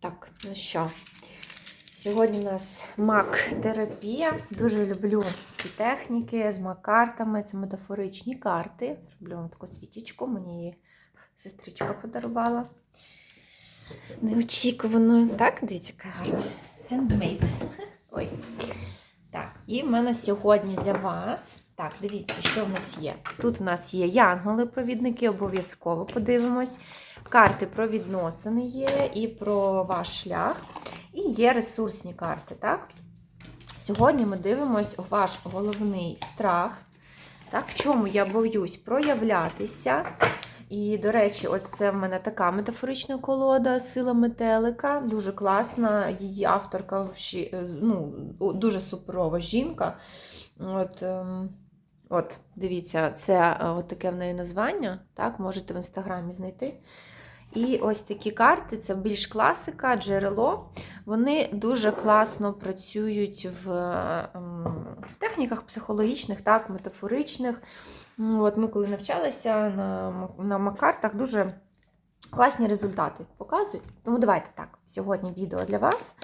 Так, ну що, сьогодні у нас мак-терапія. Дуже люблю ці техніки з мак-картами. Це метафоричні карти. Зроблю вам таку світічку, мені її сестричка подарувала. Неочікувано. Так, дивіться, яка гарна. Handmade. Ой. Так, і в мене сьогодні для вас. Так, дивіться, що в нас є. Тут в нас є янголи-провідники, обов'язково подивимось. Карти про відносини є і про ваш шлях. І є ресурсні карти, так? Сьогодні ми дивимось ваш головний страх. Так, в чому я боюсь проявлятися. І, до речі, ось це в мене така метафорична колода Сила метелика. Дуже класна. Її авторка ну, дуже суперова жінка. От, ем, от дивіться, це е, от таке в неї названня. Так, можете в інстаграмі знайти. І ось такі карти це більш класика, джерело. Вони дуже класно працюють в, ем, в техніках психологічних, так, метафоричних. От Ми коли навчалися на, на макартах, дуже класні результати показують. Тому давайте так, сьогодні відео для вас.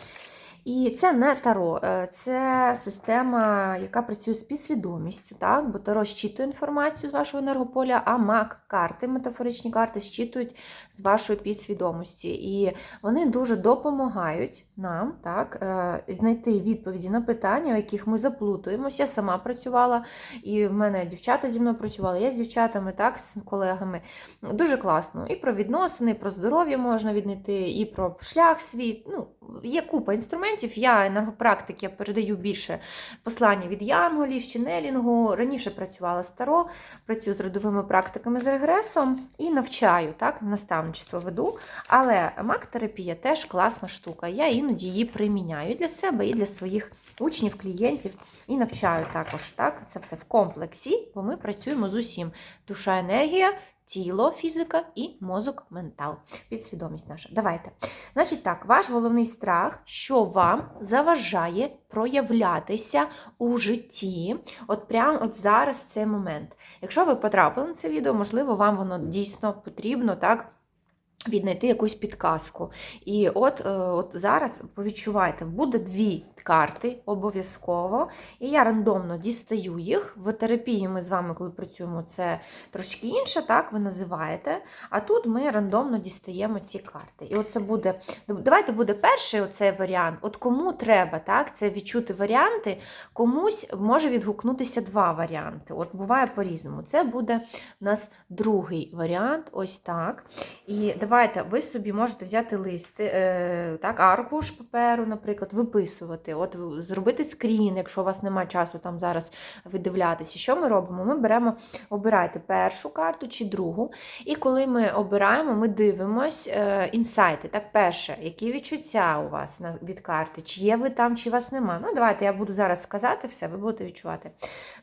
І це не таро, е, це система, яка працює з підсвідомістю, так? бо таро щитує інформацію з вашого енергополя, а мак-карти, метафоричні карти щитують з вашої підсвідомості. І вони дуже допомагають нам так, е, знайти відповіді на питання, в яких ми заплутуємося. Я сама працювала, і в мене дівчата зі мною працювали, я з дівчатами, так, з колегами. Дуже класно. І про відносини, і про здоров'я можна віднайти, і про шлях свій. Ну, Є купа інструментів. Я енергопрактик, я передаю більше послання від янголів, ченелінгу. Раніше працювала з таро, працюю з родовими практиками з регресом і навчаю, так, наставничество веду. Але мак-терапія теж класна штука. Я іноді її приміняю для себе і для своїх учнів, клієнтів і навчаю також. Так, Це все в комплексі, бо ми працюємо з усім. Душа, енергія. Тіло, фізика і мозок, ментал, підсвідомість наша. Давайте. Значить так, ваш головний страх, що вам заважає проявлятися у житті, от прямо от зараз в цей момент. Якщо ви потрапили на це відео, можливо, вам воно дійсно потрібно, так? Віднайти якусь підказку. І от е, от зараз відчувайте, буде дві карти обов'язково. І я рандомно дістаю їх. В терапії ми з вами, коли працюємо, це трошки інше, так ви називаєте. А тут ми рандомно дістаємо ці карти. І оце буде. Давайте буде перший оцей варіант. От кому треба так, це відчути варіанти, комусь може відгукнутися два варіанти. От буває по-різному. Це буде у нас другий варіант, ось так. І давайте ви собі можете взяти листи, е, так, аркуш паперу, наприклад, виписувати, от зробити скрін, якщо у вас немає часу там зараз видивлятися. Що ми робимо? Ми беремо, обирайте першу карту чи другу. І коли ми обираємо, ми дивимось е, інсайти. Так, перше, які відчуття у вас від карти, чи є ви там, чи вас нема. Ну, давайте я буду зараз сказати все, ви будете відчувати.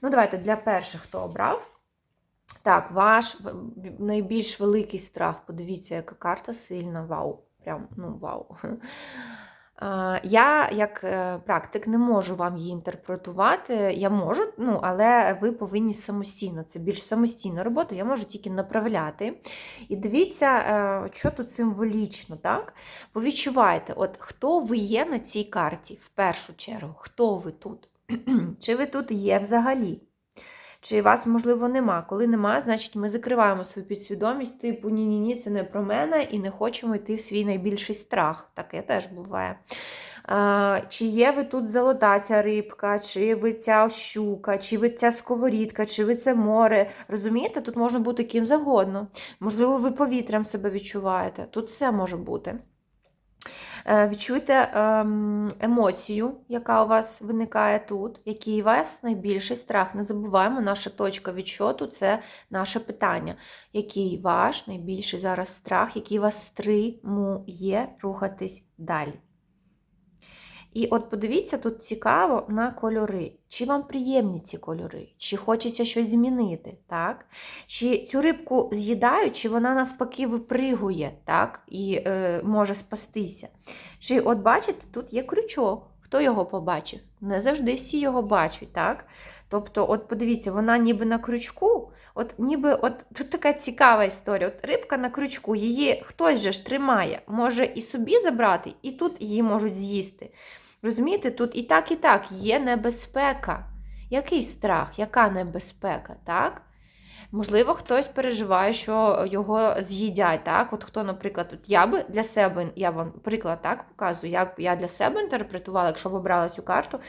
Ну, давайте для перших, хто обрав. Так, ваш найбільш великий страх. Подивіться, яка карта сильна. Вау. Прям, ну, вау. Я, як е, практик, не можу вам її інтерпретувати. Я можу, ну, але ви повинні самостійно. Це більш самостійна робота, я можу тільки направляти. І дивіться, е, що тут символічно. так? Повідчувайте, от хто ви є на цій карті в першу чергу, хто ви тут? Чи ви тут є взагалі? Чи вас, можливо, нема. Коли нема, значить ми закриваємо свою підсвідомість, типу ні-ні, ні це не про мене, і не хочемо йти в свій найбільший страх. Таке теж буває. Чи є ви тут золота ця рибка, чи ви ця щука, чи ви ця сковорідка, чи ви це море. Розумієте, тут можна бути ким завгодно. Можливо, ви повітрям себе відчуваєте. Тут все може бути. Е, відчуйте ем, емоцію, яка у вас виникає тут, який вас найбільший страх. Не забуваємо, наша точка відчоту це наше питання. Який ваш найбільший зараз страх, який вас стримує рухатись далі? І от подивіться, тут цікаво на кольори. Чи вам приємні ці кольори, чи хочеться щось змінити, так? Чи цю рибку з'їдають, чи вона навпаки випригує так? і е, може спастися. Чи, от бачите, тут є крючок. Хто його побачив? Не завжди всі його бачать, так? Тобто, от подивіться, вона ніби на крючку, от ніби от тут така цікава історія. От рибка на крючку, її хтось же ж тримає, може і собі забрати, і тут її можуть з'їсти. Розумієте, тут і так, і так є небезпека. Який страх, яка небезпека, так? Можливо, хтось переживає, що його з'їдять. Так? От хто, наприклад, от я би для себе, я вам приклад так показую, як я для себе інтерпретувала, якщо б обрала цю карту.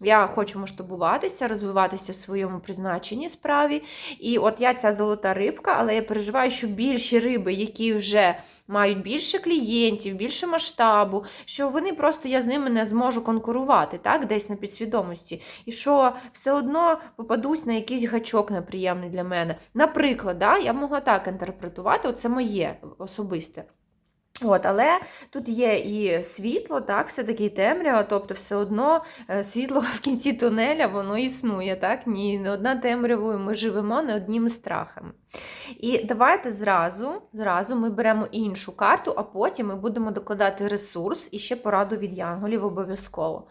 Я хочу масштабуватися, розвиватися в своєму призначенні справі. І от я ця золота рибка, але я переживаю, що більші риби, які вже мають більше клієнтів, більше масштабу, що вони просто я з ними не зможу конкурувати, так, десь на підсвідомості. І що все одно попадусь на якийсь гачок неприємний для мене. Наприклад, да, я могла так інтерпретувати, це моє особисте. От, але тут є і світло, так, все-таки темрява, тобто все одно е, світло в кінці тунеля, воно існує, так? Ні, не одна темрявою ми живемо не одніми страхами. І давайте зразу, зразу ми беремо іншу карту, а потім ми будемо докладати ресурс і ще пораду від янголів обов'язково.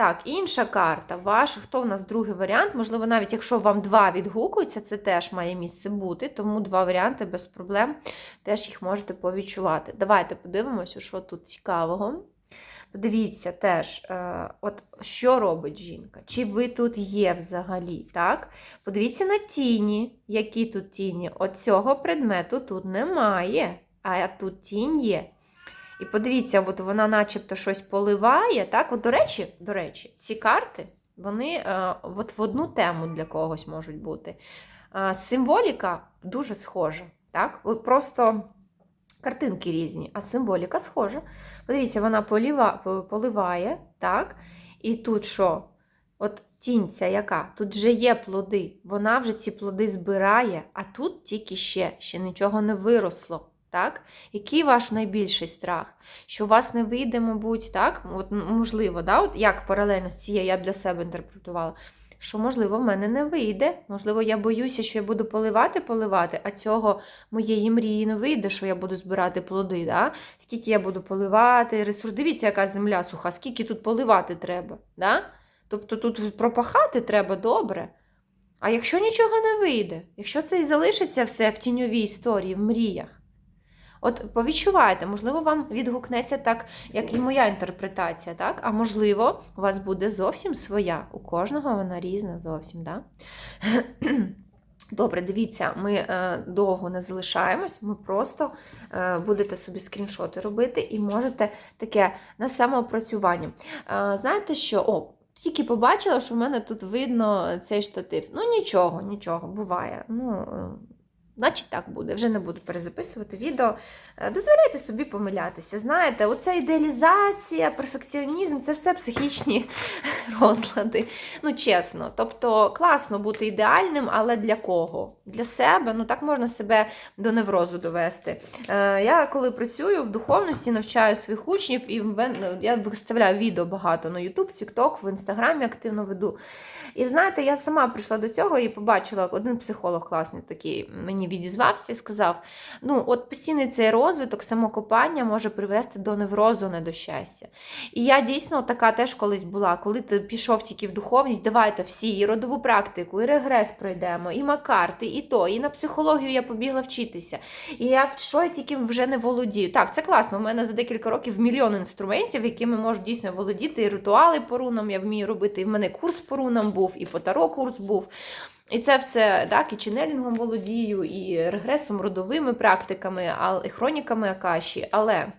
Так, інша карта. Ваш, хто в нас другий варіант? Можливо, навіть якщо вам два відгукуються, це теж має місце бути, тому два варіанти без проблем теж їх можете повідчувати. Давайте подивимося, що тут цікавого. Подивіться теж, е, от що робить жінка, чи ви тут є взагалі, так? Подивіться на тіні, які тут тіні. От цього предмету тут немає, а тут тінь є. І подивіться, от вона начебто щось поливає. Так, от, до речі, до речі, ці карти вони е, от в одну тему для когось можуть бути. Е, символіка дуже схожа. Так? От Просто картинки різні, а символіка схожа. Подивіться, вона поліва, поливає, так? І тут що? От тінця яка? Тут вже є плоди. Вона вже ці плоди збирає, а тут тільки ще, ще нічого не виросло. Так? Який ваш найбільший страх? Що у вас не вийде, мабуть, так? От, можливо, да? От як паралельно з цією я для себе інтерпретувала, що, можливо, в мене не вийде. Можливо, я боюся, що я буду поливати, поливати, а цього моєї мрії не вийде, що я буду збирати плоди. Да? Скільки я буду поливати, ресурс. Дивіться, яка земля суха, скільки тут поливати треба. Да? Тобто тут пропахати треба добре. А якщо нічого не вийде, якщо це і залишиться все в тіньовій історії, в мріях. От повідчувайте, можливо, вам відгукнеться так, як і моя інтерпретація, так? А можливо, у вас буде зовсім своя. У кожного вона різна зовсім, да? Добре, дивіться, ми е, довго не залишаємось, ми просто е, будете собі скріншоти робити і можете таке на самоопрацювання. Е, знаєте що? О, тільки побачила, що в мене тут видно цей штатив. Ну, нічого, нічого, буває. Ну, е, Значить, так буде, вже не буду перезаписувати відео. Е, Дозволяйте собі помилятися. Знаєте, оця ідеалізація, перфекціонізм це все психічні розлади. Ну, чесно. Тобто, класно бути ідеальним, але для кого? Для себе, ну так можна себе до неврозу довести. Е, Я коли працюю в духовності, навчаю своїх учнів, і я виставляю відео багато на YouTube, TikTok, в інстаграмі активно веду. І знаєте, я сама прийшла до цього і побачила один психолог класний такий мені відізвався і сказав: ну, от постійний цей розвиток, самокопання може привести до неврозу, не до щастя. І я дійсно така теж колись була, коли ти пішов тільки в духовність, давайте всі, і родову практику, і регрес пройдемо, і макарти, і то, і на психологію я побігла вчитися. І я що я тільки вже не володію. Так, це класно. У мене за декілька років мільйон інструментів, якими можу дійсно володіти. І ритуали по рунам я вмію робити. І в мене курс по рунам був, і по таро курс був. І це все так, і ченелінгом володію, і регресом, родовими практиками, і хроніками Акаші. Але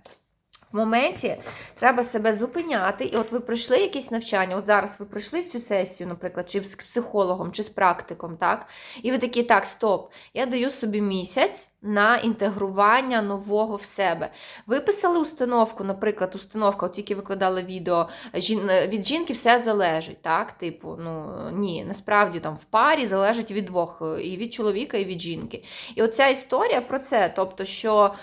в моменті треба себе зупиняти. І от ви пройшли якісь навчання, от зараз ви пройшли цю сесію, наприклад, чи з психологом, чи з практиком, так? І ви такі, так, стоп, я даю собі місяць. На інтегрування нового в себе. Виписали установку, наприклад, установка, от тільки викладали відео, від жінки все залежить. так, типу, ну ні, насправді там в парі залежить від двох, і від чоловіка, і від жінки. І оця історія про це, тобто, що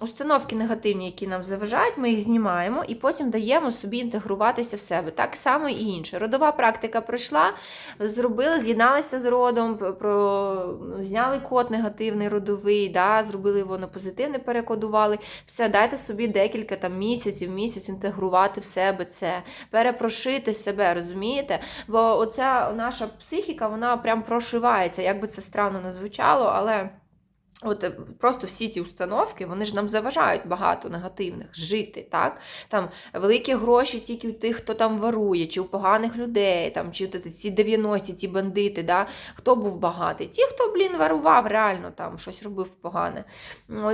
установки негативні, які нам заважають, ми їх знімаємо і потім даємо собі інтегруватися в себе. Так само і інше. Родова практика пройшла, зробили, з'єдналися з родом, про, зняли код негативний родовий, да, зробили на позитивне, перекодували. Все, дайте собі декілька там місяців, місяць інтегрувати в себе це, перепрошити себе, розумієте? Бо оця наша психіка, вона прям прошивається, як би це странно не звучало, але. От е, просто всі ці установки, вони ж нам заважають багато негативних жити, так? Там великі гроші тільки у тих, хто там ворує, чи у поганих людей, там, чи ці 90-ті, ті бандити, да? хто був багатий? Ті, хто, блін, варував, реально там щось робив погане.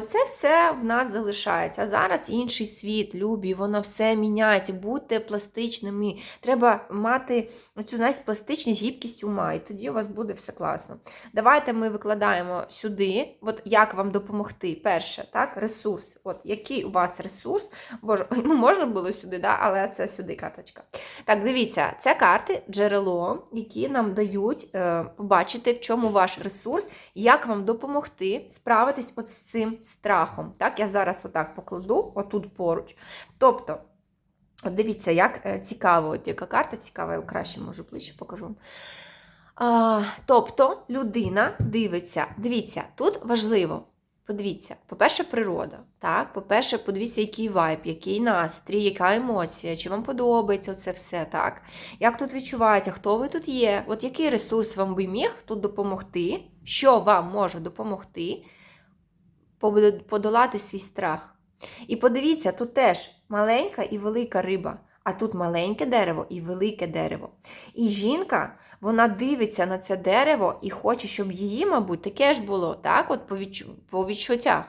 Це все в нас залишається. А зараз інший світ, любі, воно все міняється. Будьте пластичними. Треба мати цю знаєш, пластичність, гібкість ума, і тоді у вас буде все класно. Давайте ми викладаємо сюди. От як вам допомогти? Перше, так, ресурс. От який у вас ресурс? Боже, ну можна було сюди, да? але це сюди карточка. Так, дивіться, це карти джерело, які нам дають е, побачити, в чому ваш ресурс, як вам допомогти справитись от з цим страхом. Так, я зараз отак покладу, отут поруч. Тобто. От дивіться, як е, цікаво, от яка карта цікава, я краще можу ближче покажу. А, тобто людина дивиться, дивіться, тут важливо. Подивіться, по-перше, природа. Так? По-перше, подивіться, який вайб, який настрій, яка емоція, чи вам подобається це все, так? Як тут відчувається, хто ви тут є? От який ресурс вам би міг тут допомогти, що вам може допомогти подолати свій страх? І подивіться, тут теж маленька і велика риба. А тут маленьке дерево і велике дерево. І жінка, вона дивиться на це дерево і хоче, щоб її, мабуть, таке ж було, так, от по, відчу... по відчуттях.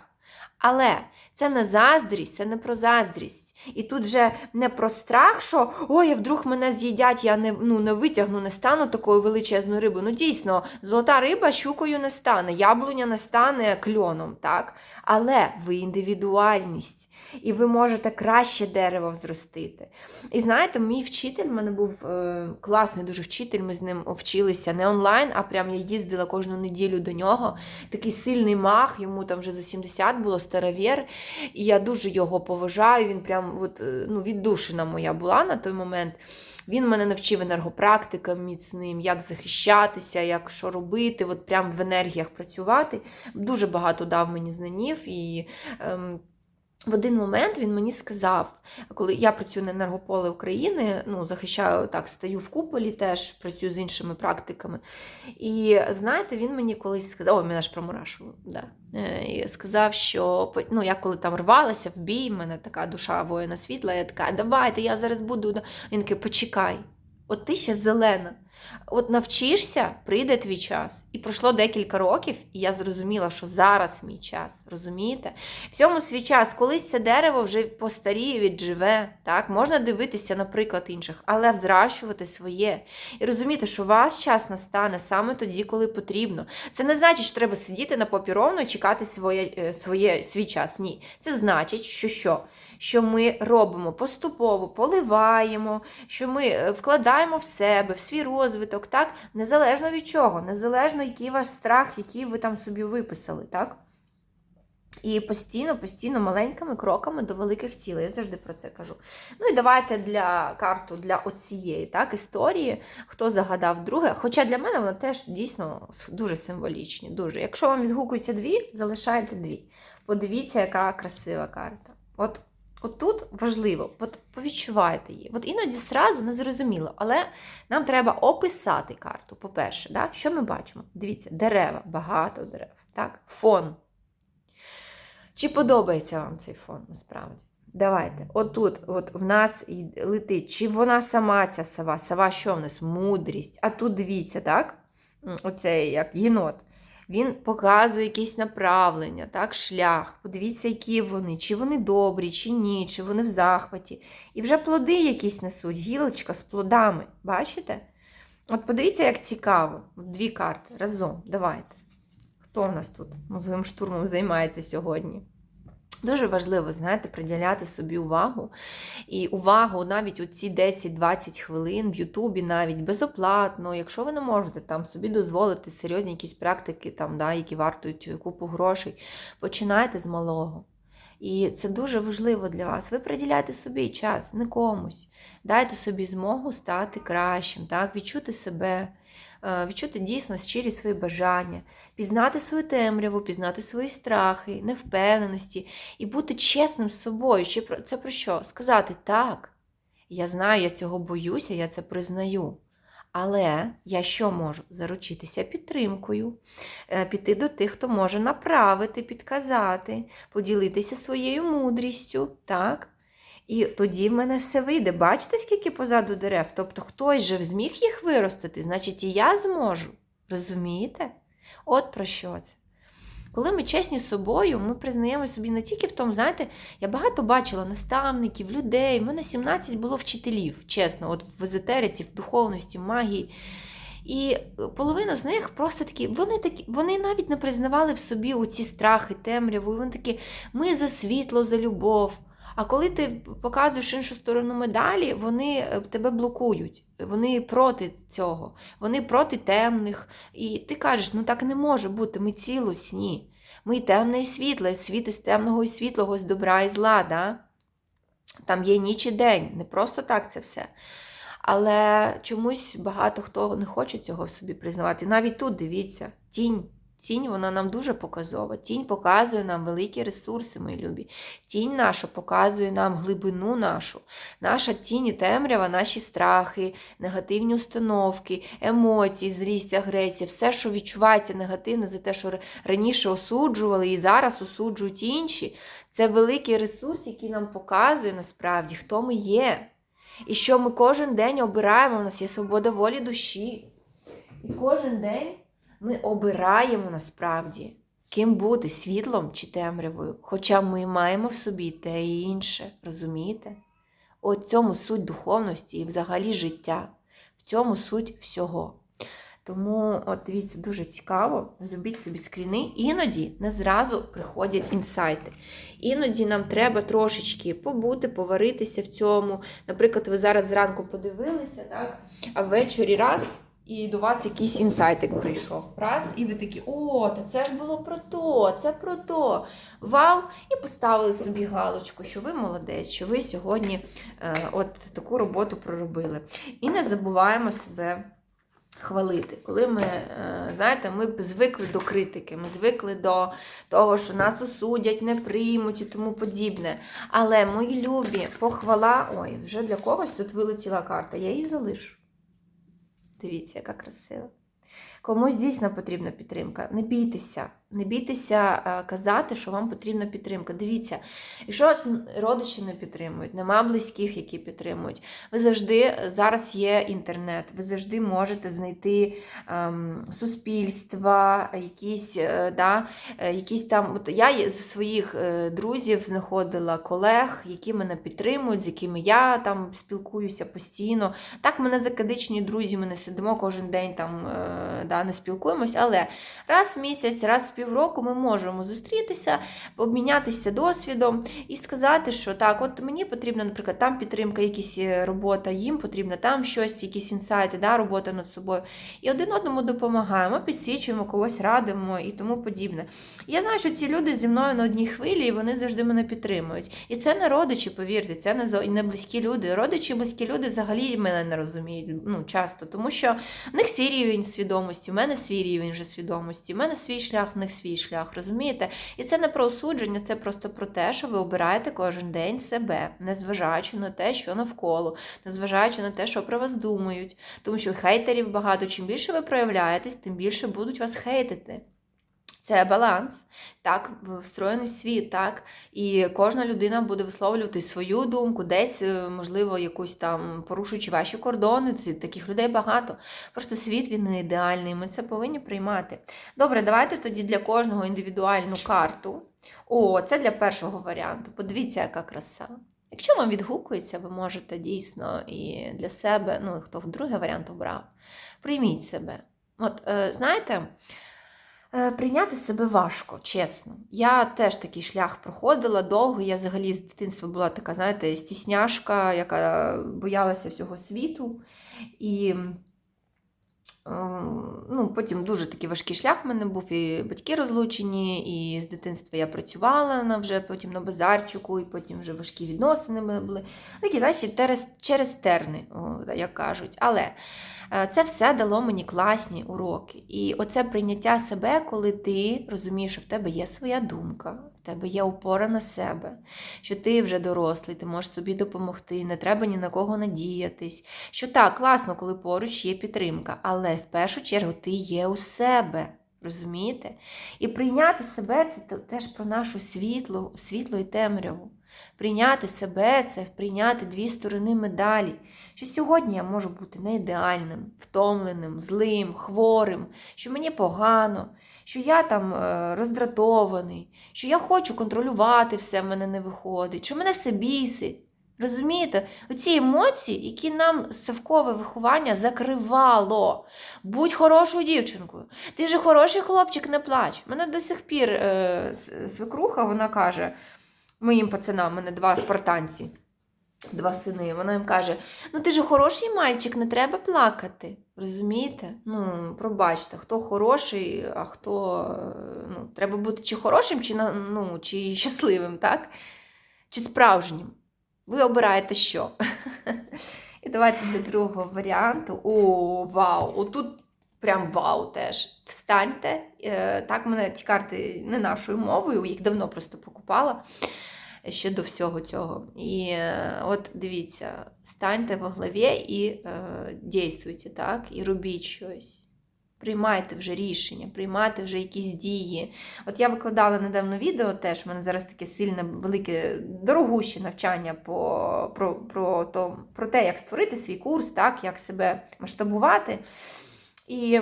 Але це не заздрість, це не про заздрість. І тут вже не про страх, що ой, вдруг мене з'їдять, я не ну, не витягну, не стану такою величезною рибою. Ну, дійсно, золота риба щукою не стане, яблуня не стане кльоном, так? Але ви індивідуальність. І ви можете краще дерево взростити. І знаєте, мій вчитель, в мене був е, класний дуже вчитель, ми з ним вчилися не онлайн, а прям я їздила кожну неділю до нього. Такий сильний мах, йому там вже за 70 було старовір. І я дуже його поважаю. Він прям от, е, ну, віддушина моя була на той момент. Він мене навчив енергопрактикам міцним, як захищатися, як що робити, от прям в енергіях працювати. Дуже багато дав мені знанів. і... Ем, в один момент він мені сказав, коли я працюю на енергополе України, ну, захищаю так, стаю в куполі, теж працюю з іншими практиками. І знаєте, він мені колись сказав, о, мене аж промурашило, да. Е, і сказав, що ну, я коли там рвалася в бій, в мене така душа воїна світла, я така, давайте, я зараз буду. Він такий, почекай, от ти ще зелена. От навчишся, прийде твій час. І пройшло декілька років, і я зрозуміла, що зараз мій час. Розумієте? В цьому свій час, колись це дерево вже постаріє, відживе. Так? Можна дивитися, наприклад, інших, але взращувати своє. І розуміти, що ваш час настане саме тоді, коли потрібно. Це не значить, що треба сидіти на попі ровно і чекати своє, е, своє, свій час. Ні. Це значить, що що? що ми робимо поступово, поливаємо, що ми е, вкладаємо в себе, в свій розвиток, так? незалежно від чого, незалежно, який ваш страх, який ви там собі виписали. так? І постійно, постійно маленькими кроками до великих цілей. Я завжди про це кажу. Ну і давайте для карту для оцієї так, історії, хто загадав друге. Хоча для мене воно теж дійсно дуже символічні. Дуже. Якщо вам відгукуються дві, залишайте дві. Подивіться, яка красива карта. От От тут важливо, от повідчувайте її. От іноді зразу не зрозуміло, але нам треба описати карту. По-перше, да? що ми бачимо? Дивіться, дерева, багато дерев. так? Фон. Чи подобається вам цей фон насправді? Давайте. Отут от в нас летить, чи вона сама ця сова? Сова, що в нас? Мудрість. А тут дивіться, так? Оцей як єнот. Він показує якесь направлення, так, шлях. Подивіться, які вони, чи вони добрі, чи ні, чи вони в захваті. І вже плоди якісь несуть, гілочка з плодами. Бачите? От подивіться, як цікаво. Дві карти разом. Давайте. Хто в нас тут мозговим штурмом займається сьогодні? Дуже важливо, знаєте, приділяти собі увагу. І увагу навіть у ці 10-20 хвилин в Ютубі навіть безоплатно, якщо ви не можете там собі дозволити серйозні якісь практики, там, да, які вартують купу грошей, починайте з малого. І це дуже важливо для вас. Ви приділяйте собі час, не комусь. Дайте собі змогу стати кращим, так? відчути себе, е, відчути дійсно щирі свої бажання, пізнати свою темряву, пізнати свої страхи, невпевненості і бути чесним з собою. Чи Це про що? Сказати так. Я знаю, я цього боюся, я це признаю. Але я що можу? Заручитися підтримкою, е, піти до тих, хто може направити, підказати, поділитися своєю мудрістю, так? І тоді в мене все вийде. Бачите, скільки позаду дерев? Тобто хтось же зміг їх виростити, значить і я зможу. Розумієте? От про що це. Коли ми чесні з собою, ми признаємо собі не тільки в тому, знаєте, я багато бачила наставників, людей. В мене 17 було вчителів, чесно, от в езотериці, в духовності, в магії. І половина з них просто такі, вони такі, вони навіть не признавали в собі ці страхи, темряву. Вони такі, ми за світло, за любов. А коли ти показуєш іншу сторону медалі, вони е, тебе блокують. Вони проти цього, вони проти темних. І ти кажеш, ну так не може бути, ми цілісні. Ми темне і світле, світ із темного і світлого, з добра і зла. Да? Там є ніч і день, не просто так це все. Але чомусь багато хто не хоче цього собі признавати. Навіть тут дивіться, тінь. Тінь вона нам дуже показова. Тінь показує нам великі ресурси, мої любі. Тінь наша показує нам глибину нашу. Наша тінь і темрява, наші страхи, негативні установки, емоції, злість, агресія, все, що відчувається негативно за те, що раніше осуджували і зараз осуджують інші. Це великий ресурс, який нам показує насправді, хто ми є. І що ми кожен день обираємо, у нас є свобода волі душі. І кожен день ми обираємо насправді, ким бути світлом чи темрявою. Хоча ми маємо в собі те і інше, розумієте? От цьому суть духовності і взагалі життя. В цьому суть всього. Тому, от дивіться, дуже цікаво, зробіть собі скріни. Іноді не зразу приходять інсайти. Іноді нам треба трошечки побути, поваритися в цьому. Наприклад, ви зараз зранку подивилися, так? а ввечері раз. І до вас якийсь інсайтик прийшов. Раз, і ви такі, о, та це ж було про то, це про то. Вау! І поставили собі галочку, що ви молодець, що ви сьогодні е, от таку роботу проробили. І не забуваємо себе хвалити. Коли ми, е, знаєте, ми звикли до критики, ми звикли до того, що нас осудять, не приймуть і тому подібне. Але, мої любі, похвала, ой, вже для когось тут вилетіла карта, я її залишу. Дивіться, яка красива. Комусь дійсно потрібна підтримка. Не бійтеся, не бійтеся е, казати, що вам потрібна підтримка. Дивіться, якщо вас родичі не підтримують, нема близьких, які підтримують, ви завжди е, зараз є інтернет, ви завжди можете знайти ем, суспільства, якісь, е, да, якісь там. От я з своїх друзів знаходила колег, які мене підтримують, з якими я там спілкуюся постійно. Так, мене закадичні друзі, ми не сидимо кожен день там, е, да, не спілкуємось, але раз в місяць, раз в півроку ми можемо зустрітися, обмінятися досвідом і сказати, що так, от мені потрібна, наприклад, там підтримка, якісь робота, їм потрібна там щось, якісь інсайти, да, робота над собою. І один одному допомагаємо, підсвічуємо, когось радимо і тому подібне. Я знаю, що ці люди зі мною на одній хвилі, і вони завжди мене підтримують. І це не родичі, повірте, це не, не близькі люди. Родичі, близькі люди взагалі мене не розуміють ну, часто, тому що в них свій рівень свідомості, в мене свій рівень вже свідомості, в мене свій шлях, в них свій шлях, розумієте? І це не про осудження, це просто про те, що ви обираєте кожен день себе, незважаючи на те, що навколо, незважаючи на те, що про вас думають. Тому що хейтерів багато. Чим більше ви проявляєтесь, тим більше будуть вас хейтити. Це баланс, так, встроєний світ, так. І кожна людина буде висловлювати свою думку, десь, е, можливо, якусь там порушуючи ваші кордони. Таких людей багато. Просто світ він не ідеальний. Ми це повинні приймати. Добре, давайте тоді для кожного індивідуальну карту. О, це для першого варіанту. Подивіться, яка краса. Якщо вам відгукується, ви можете дійсно і для себе, ну хто в другий варіант обрав, прийміть себе. От, е, знаєте. Е, Прийняти себе важко, чесно. Я теж такий шлях проходила довго. Я взагалі з дитинства була така, знаєте, стісняшка, яка боялася всього світу. І Ем, Ну, потім дуже такий важкий шлях в мене був, і батьки розлучені, і з дитинства я працювала на вже потім на базарчику, і потім вже важкі відносини були. Такі, знаєш, через, через терни, як кажуть. Але е, це все дало мені класні уроки. І оце прийняття себе, коли ти розумієш, що в тебе є своя думка, в тебе є опора на себе, що ти вже дорослий, ти можеш собі допомогти, не треба ні на кого надіятись. Що так, класно, коли поруч є підтримка, але в першу чергу ти є у себе. Розумієте? І прийняти себе це теж про нашу світло, світло і темряву. Прийняти себе це прийняти дві сторони медалі. Що сьогодні я можу бути не ідеальним, втомленим, злим, хворим, що мені погано, що я там е, роздратований, що я хочу контролювати все, в мене не виходить, що мене все бісить. Розумієте, оці емоції, які нам совкове виховання закривало. Будь хорошою дівчинкою. Ти же хороший хлопчик, не плач. Мене до сих пір е, свекруха, вона каже моїм пацанам, у мене два спартанці, два сини. Вона їм каже: Ну ти ж хороший мальчик, не треба плакати. Розумієте? Ну, пробачте, хто хороший, а хто е, ну, треба бути чи хорошим, чи, ну, чи щасливим, так? Чи справжнім. Ви обираєте що? І давайте для другого варіанту. О, вау! Отут прям вау теж. Встаньте. Е, Так, мене ці карти не нашою мовою, їх давно просто покупала ще до всього цього. І е, от дивіться, станьте во главі і е, дійствуйте, так? І робіть щось. Приймайте вже рішення, приймайте вже якісь дії. От я викладала недавно відео теж, в мене зараз таке сильне, велике, дорогуще навчання по, про, про, то, про те, як створити свій курс, так, як себе масштабувати. І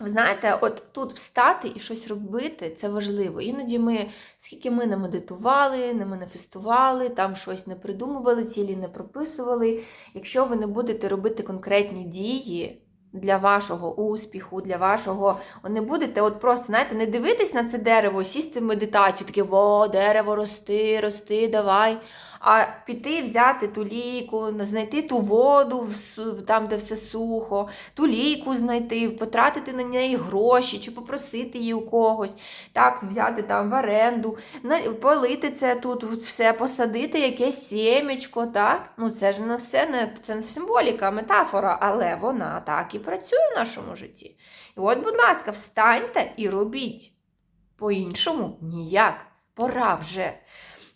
ви знаєте, от тут встати і щось робити це важливо. Іноді ми, скільки ми не медитували, не маніфестували, там щось не придумували, цілі не прописували. Якщо ви не будете робити конкретні дії для вашого успіху, для вашого, о, не будете от просто, знаєте, не дивитись на це дерево, сісти в медитацію, таке, во, дерево, рости, рости, давай. А піти, взяти ту ліку, знайти ту воду там, де все сухо, ту ліку знайти, потратити на неї гроші, чи попросити її у когось, так, взяти там в оренду, полити це тут все, посадити якесь сімечко, так? Ну це ж не все не це не символіка, метафора, але вона так і працює в нашому житті. І от, будь ласка, встаньте і робіть. По-іншому ніяк. Пора вже.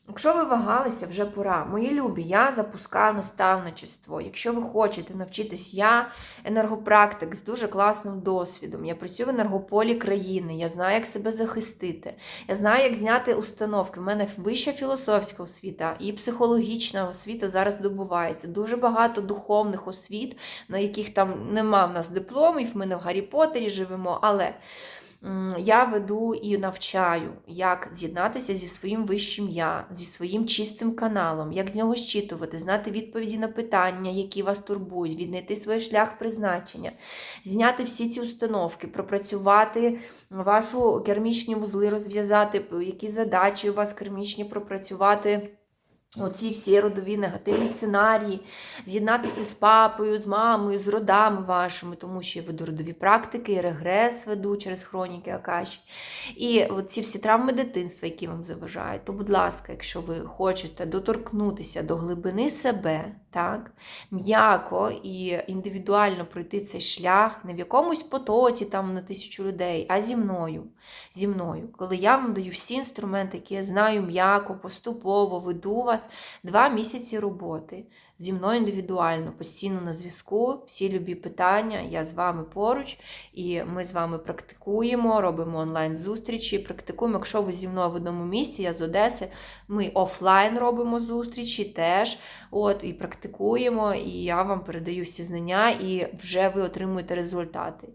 Якщо ви вагалися, вже пора. Мої любі, я запускаю наставничество. Якщо ви хочете навчитись, я енергопрактик з дуже класним досвідом. Я працюю в енергополі країни, я знаю, як себе захистити. Я знаю, як зняти установки. У мене вища філософська освіта і психологічна освіта зараз добувається. Дуже багато духовних освіт, на яких там нема в нас дипломів, ми не в Гаррі Поттері живемо, але. Я веду і навчаю, як з'єднатися зі своїм вищим я, зі своїм чистим каналом, як з нього щитувати, знати відповіді на питання, які вас турбують, віднайти свій шлях призначення, зняти всі ці установки, пропрацювати вашу кермічні вузли, розв'язати, які задачі у вас кермічні пропрацювати. Оці всі родові негативні сценарії, з'єднатися з папою, з мамою, з родами вашими, тому що я веду родові практики, і регрес веду через хроніки Акаші. І ці всі травми дитинства, які вам заважають, то, будь ласка, якщо ви хочете доторкнутися до глибини себе, так, м'яко і індивідуально пройти цей шлях, не в якомусь потоці там на тисячу людей, а зі мною. Зі мною, коли я вам даю всі інструменти, які я знаю м'яко, поступово веду вас два місяці роботи зі мною індивідуально, постійно на зв'язку, всі любі питання, я з вами поруч, і ми з вами практикуємо, робимо онлайн-зустрічі, практикуємо. Якщо ви зі мною в одному місці, я з Одеси, ми офлайн робимо зустрічі теж. От, і практикуємо, і я вам передаю всі знання, і вже ви отримуєте результати.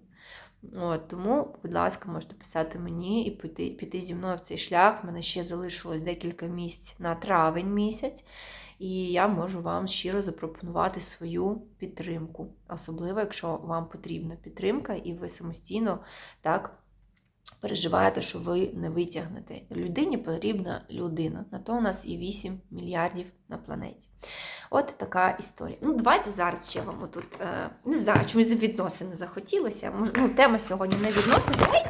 От, тому, будь ласка, можете писати мені і піти, піти зі мною в цей шлях. В мене ще залишилось декілька місць на травень місяць, і я можу вам щиро запропонувати свою підтримку, особливо, якщо вам потрібна підтримка, і ви самостійно так. Переживаєте, що ви не витягнете. Людині потрібна людина. На то у нас і 8 мільярдів на планеті. От така історія. Ну, давайте зараз ще вам тут е, не знаю, чомусь відносини захотілося. Ну, тема сьогодні не відносини.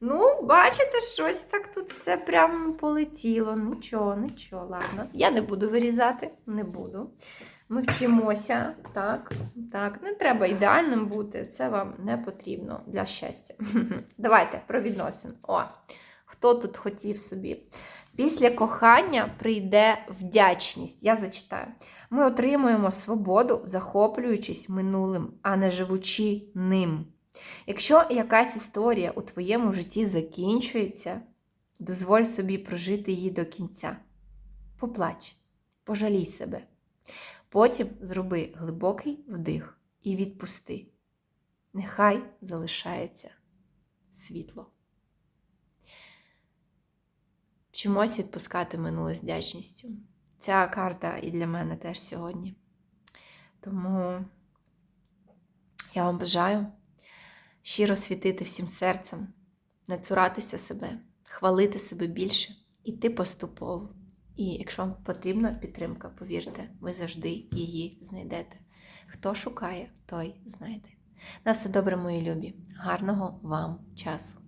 Ну, бачите, щось так тут все прям полетіло. Нічого, нічого, ладно. Я не буду вирізати, не буду. Ми вчимося, так, так. Не треба ідеальним бути, це вам не потрібно для щастя. Давайте про відносин. О, хто тут хотів собі? Після кохання прийде вдячність. Я зачитаю. Ми отримуємо свободу, захоплюючись минулим, а не живучи ним. Якщо якась історія у твоєму житті закінчується, дозволь собі прожити її до кінця. Поплач, пожалій себе. Потім зроби глибокий вдих і відпусти. Нехай залишається світло. Вчимось відпускати минуле з вдячністю. Ця карта і для мене теж сьогодні. Тому я вам бажаю щиро світити всім серцем, не цуратися себе, хвалити себе більше, іти поступово. І якщо вам потрібна підтримка, повірте, ви завжди її знайдете. Хто шукає, той знайде. На все добре, мої любі. Гарного вам часу!